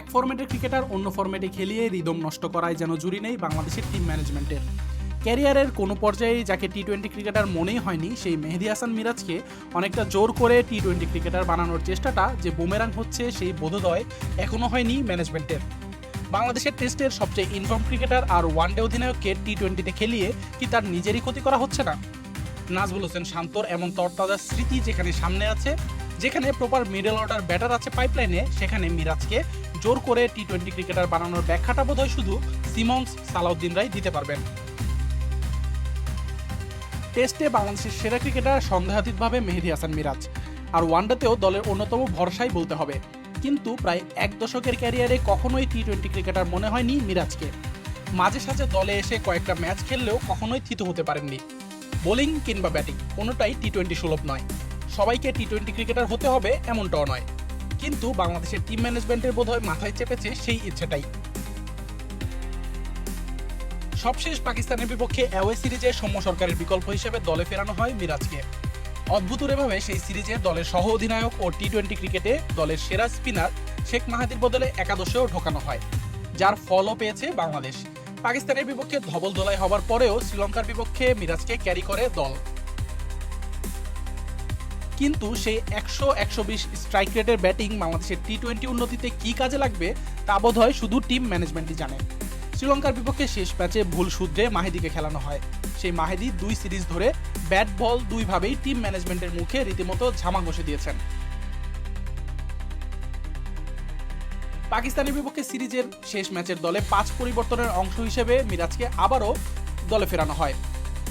এক ফরম্যাটের ক্রিকেটার অন্য ফর্মেটে খেলিয়ে রিদম নষ্ট করায় যেন জুরি নেই বাংলাদেশের টিম ম্যানেজমেন্টের ক্যারিয়ারের কোনো পর্যায়ে যাকে টি টোয়েন্টি ক্রিকেটার মনেই হয়নি, সেই মেহেদি হাসান মিরাজকে অনেকটা জোর করে টি টোয়েন্টি ক্রিকেটার বানানোর চেষ্টাটা যে বুমেরাং হচ্ছে সেই বোধোদয় এখনও হয়নি ম্যানেজমেন্টের বাংলাদেশের টেস্টের সবচেয়ে ইনফর্ম ক্রিকেটার আর ওয়ানডে অধিনায়ককে টি টোয়েন্টিতে খেলিয়ে কি তার নিজেরই ক্ষতি করা হচ্ছে না? নাজবুল হোসেন শান্তর এমন তরতাজা স্মৃতি যেখানে সামনে আছে, যেখানে প্রপার মিডল অর্ডার ব্যাটার আছে পাইপলাইনে সেখানে মিরাজকে জোর করে টি টোয়েন্টি ক্রিকেটার বানানোর ব্যাখ্যাটা বোধহয় শুধু সিমন্স সালাউদ্দিনরাই দিতে পারবেন। টেস্টে বাংলাদেশের সেরা ক্রিকেটার সন্দেহাতীতভাবে মেহেদি হাসান মিরাজ। আর ওয়ানডেতেও দলের অন্যতম ভরসাই বলতে হবে। কিন্তু প্রায় এক দশকের ক্যারিয়ারে কখনোই টি টোয়েন্টি ক্রিকেটার মনে হয়নি মিরাজকে। মাঝে সাঝে দলে এসে কয়েকটা ম্যাচ খেললেও কখনোই থিত হতে পারেননি। বোলিং কিংবা ব্যাটিং কোনোটাই টি টোয়েন্টি সুলভ নয়। সবাইকে টি টোয়েন্টি ক্রিকেটার হতে হবে এমনটাও নয়। কিন্তু বাংলাদেশের টিম ম্যানেজমেন্টের বোধহয় মাথায় চেপেছে সেই ইচ্ছেটাই। সবশেষ পাকিস্তানের বিপক্ষে অ্যাওয়ে সিরিজে সৌম্য সরকারের বিকল্প হিসেবে দলে ফেরানো হয় মিরাজকে। অদ্ভুতভাবে সেই সিরিজে দলের সহ অধিনায়ক ও টি টোয়েন্টি ক্রিকেটে দলের সেরা স্পিনার শেখ মাহাদির বদলে একাদশেও ঢোকানো হয়, যার ফলও পেয়েছে বাংলাদেশ। পাকিস্তানের বিপক্ষে ধবল দোলাই হবার পরেও শ্রীলঙ্কার বিপক্ষে মিরাজকে ক্যারি করে দল। কিন্তু সেই একশো একশো বিশ স্ট্রাইক রেটের ব্যাটিং বাংলাদেশের টি টোয়েন্টি উন্নতিতে কি কাজে লাগবে তা বোধ হয় শুধু টিম ম্যানেজমেন্টই জানে। শ্রীলঙ্কার বিপক্ষে শেষ ম্যাচে ভুল শুধরে মাহেদিকে খেলানো হয়। সেই মাহেদি দুই সিরিজ ধরে ব্যাট বল দুইভাবেই টিম ম্যানেজমেন্টের মুখে রীতিমতো ঝামা ঘষে দিয়েছেন। পাকিস্তানের বিপক্ষে সিরিজের শেষ ম্যাচের দলে পাঁচ পরিবর্তনের অংশ হিসেবে মিরাজকে আবারও দলে ফেরানো হয়।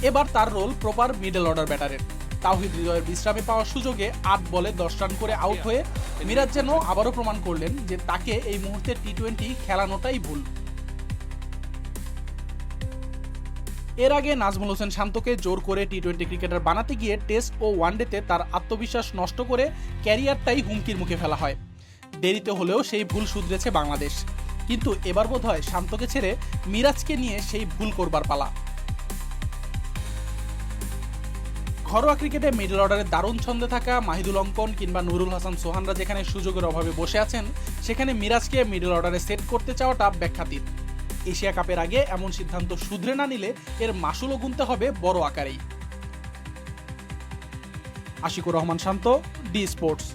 এবার তার রোল প্রপার মিডল অর্ডার ব্যাটারের তাওহিদ হৃদয়ের বিশ্রামে পাওয়ার সুযোগে আট বলে দশ রান করে আউট হয়ে মিরাজ যেন আবারও প্রমাণ করলেন যে তাকে এই মুহূর্তে টি টোয়েন্টি খেলানোটাই ভুল। এর আগে নাজমুল হোসেন শান্তকে জোর করে টি টোয়েন্টি ক্রিকেটার বানাতে গিয়ে টেস্ট ও ওয়ানডেতে তার আত্মবিশ্বাস নষ্ট করে ক্যারিয়ারটাই হুমকির মুখে ফেলা হয়। দেরিতে হলেও সেই ভুল শুধরেছে বাংলাদেশ। কিন্তু এবার বোধ হয় শান্তকে ছেড়ে মিরাজকে নিয়ে সেই ভুল করবার পালা। ঘরোয়া ক্রিকেটে মিডল অর্ডারে দারুণ ছন্দে থাকা মাহিদুল অঙ্কন কিংবা নুরুল হাসান সোহানরা যেখানে সুযোগের অভাবে বসে আছেন, সেখানে মিরাজকে মিডল অর্ডারে সেট করতে চাওয়াটা ব্যাখ্যাতীত। এশিয়া কাপের আগে এমন সিদ্ধান্ত শুধরে না নিলে এর মাসুলও গুনতে হবে বড় আকারেই। Ashiqur Rahman Shanto, D Sports.